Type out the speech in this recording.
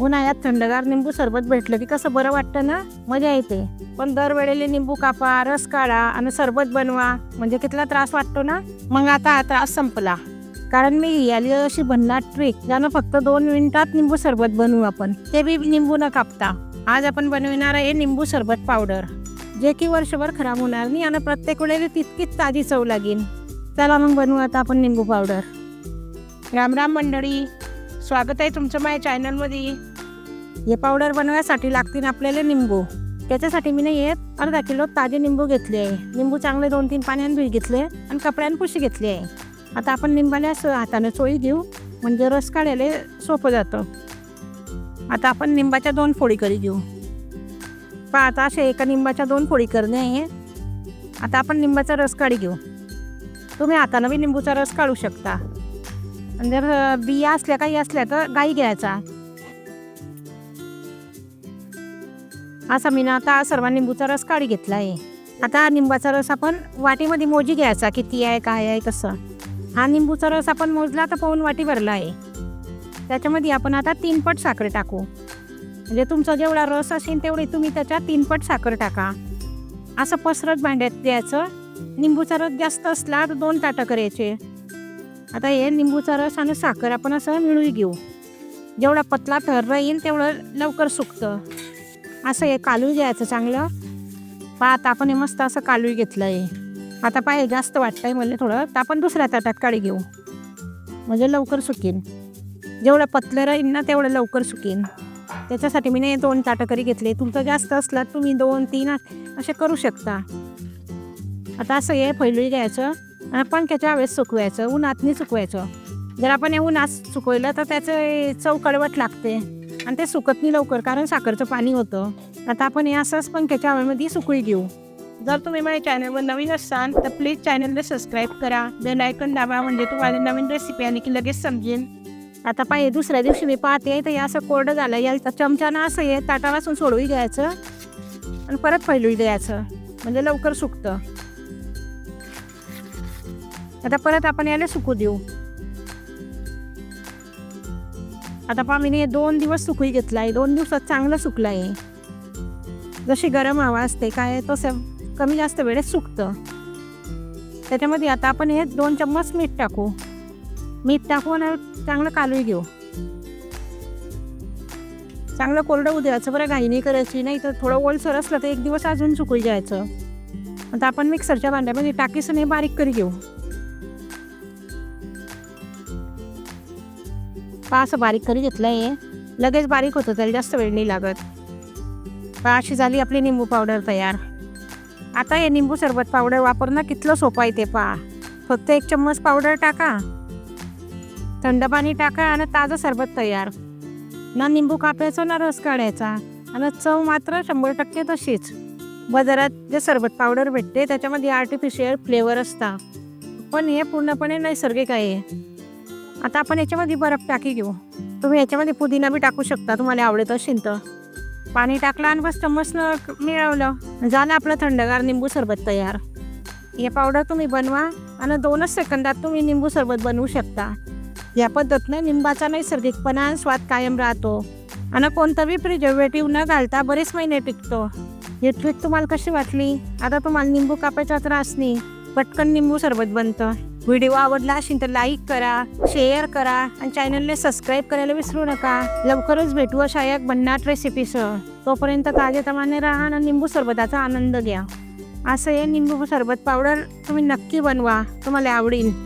उन्हाळ्यात थंडगार निंबू सरबत भेटलं की कसं बरं वाटतं ना? मजा येते. पण दरवेळेला निंबू कापा रस काढा आणि सरबत बनवा. म्हणजे कितला त्रास वाटतो ना? मग आता हा त्रास संपला. कारण मी याली अशी भन्नाट ट्रिक ज्यानं फक्त दोन मिनिटात निंबू सरबत बनवू आपण. ते बी निंबू न कापता. आज आपण बनविणार आहे निंबू सरबत पावडर. जे की वर्षभर खराब होणार नाही आणि प्रत्येक वेळेला तितकीच ताजी चव लागेल. चला मग बनवू आता आपण निंबू पावडर. राम राम मंडळी. स्वागत आहे तुमचं माझ्या चॅनलमध्ये हे पावडर बनवायसाठी लागतील आपल्याला निंबू. त्याच्यासाठी मी नाही येत. अर्धा किलो ताजे निंबू घेतले आहे. निंबू चांगले दोन तीन पाण्याने धुई घेतले आणि कपड्याने पुशी घेतली आहे. आता आपण निंबाला हाताने चोळी घेऊ. म्हणजे रस काढायला सोपं जातं. आता आपण निंबाच्या दोन फोडी करी घेऊ. पहा आता असे एका निंबाच्या दोन फोडी करणे आहे. आता आपण निंबाचा रस काढी घेऊ. तुम्ही हातानं बी निंबूचा रस काढू शकता. आणि जर बिया असल्या काही असल्या तर गाई घ्यायचा. असा मी ना आता सर्व निंबूचा रस काढी घेतला आहे आता हा निंबाचा रस आपण वाटीमध्ये मोजी घ्यायचा किती आहे काय आहे कसं. हा निंबूचा रस आपण मोजला तर पाऊन वाटी भरला आहे त्याच्यामध्ये आपण आता तीन पट साखर टाकू. म्हणजे तुमचा जेवढा रस असेल तेवढी तुम्ही त्याच्यात तीन पट साखर टाका. असं पसरत भांड्यात द्यायचं. निंबूचा रस जास्त असला तर दोन ताटं करायचे. आता हे निंबूचा रस आणि साखर आपण असं मिळून घेऊ. जेवढा पतला थर राहील तेवढं लवकर सुकतं. असं हे कालू घ्यायचं चांगलं. पहा आता आपण हे मस्त असं कालू घेतलं आहे आता पाय जास्त वाटतंय मला थोडं. तर आपण दुसऱ्या ताटात काळी घेऊ. म्हणजे लवकर सुकेन. जेवढं पतलं राहील ना तेवढं लवकर सुकेन. त्याच्यासाठी मी नाही दोन ताटं करी घेतले. तुमचं जास्त असलं तुम्ही दोन तीन असे करू शकता. आता असं हे फैलू घ्यायचं. आणि पंख्याच्या हवेत सुकवायचं उन्हात नाही सुकवायचं. जर आपण हे उन्हात सुकवलं तर त्याचं चव कडवट लागते आणि ते सुकत नाही लवकर कारण साखरचं पाणी होतं. आता आपण हे असंच पंख्याच्या हवेमध्ये सुकळी घेऊ. जर तुम्ही माझ्या चॅनलवर नवीन असाल तर प्लीज चॅनलला सबस्क्राईब करा. बेल आयकन दाबा म्हणजे तुम्हाला नवीन रेसिपी आली की लगेच समजेल. आता पाहिजे दुसऱ्या दिवशी मी पाहते तर हे असं कोरडं झालं याला चमच्यानं असं हे ताटापासून सोडवून घ्यायचं आणि परत फैलून द्यायचं. म्हणजे लवकर सुकतं. आता परत आपण याला सुकू देऊ. आता पहा मी हे दोन दिवस सुकूही घेतला आहे दोन दिवसात चांगलं सुकलं आहे जशी गरम हवा असते काय तसं कमी जास्त वेळेत सुकतं. त्याच्यामध्ये आता आपण हे दोन चम्मच मीठ टाकू. मीठ टाकू आणि चांगलं कालवी घेऊ. चांगलं कोरडं होऊ द्यायचं. बरं घाई करायची. नाही तर थोडं ओलसर असलं तर एक दिवस अजून सुकू जायचं. आता आपण मिक्सरच्या भांड्यामध्ये टाकीसं हे बारीक करी घेऊ. पहा असं बारीक करी घेतलं आहे लगेच बारीक होतं त्याला जास्त वेळ नाही लागत. पहा अशी झाली आपली निंबू पावडर तयार. आता हे निंबू सरबत पावडर वापरणं कितलं सोपं आहे ते पहा. फक्त एक चम्मच पावडर टाका. थंड पाणी टाका आणि ताजं सरबत तयार. ना निंबू कापायचं ना रस काढायचा. आणि चव मात्र शंभर टक्के तशीच. बाजारात जे सरबत पावडर भेटते त्याच्यामध्ये आर्टिफिशियल फ्लेवर असतात पण हे पूर्णपणे नैसर्गिक आहे. आता आपण याच्यामध्ये बर्फ टाकी घेऊ. तुम्ही याच्यामध्ये पुदिना बी टाकू शकता तुम्हाला आवडत असेल तर. पाणी टाकलं आणि बस चम्मचनं मिळवलं. झालं आपलं थंडगार निंबू सरबत तयार. हे पावडर तुम्ही बनवा आणि दोनच सेकंदात तुम्ही निंबू सरबत बनवू शकता. या पद्धतीनं निंबाचा नैसर्गिकपणा आणि स्वाद कायम राहतो. आणि कोणताही प्रिझर्वेटिव्ह न घालता बरेच महिने टिकतो. ही ट्रिक तुम्हाला कशी वाटली? आता तुम्हाला निंबू कापायचा त्रास नाही. पटकन निंबू सरबत बनतं. व्हिडिओ आवडला असेल तर लाईक करा शेअर करा आणि चॅनलने सबस्क्राईब करायला विसरू नका. लवकरच भेटू अशा एक भन्नाट रेसिपीसह तोपर्यंत ताजेतमाने राहा आणि निंबू सरबताचा आनंद घ्या. असं हे निंबू सरबत पावडर तुम्ही नक्की बनवा. तुम्हाला आवडेल.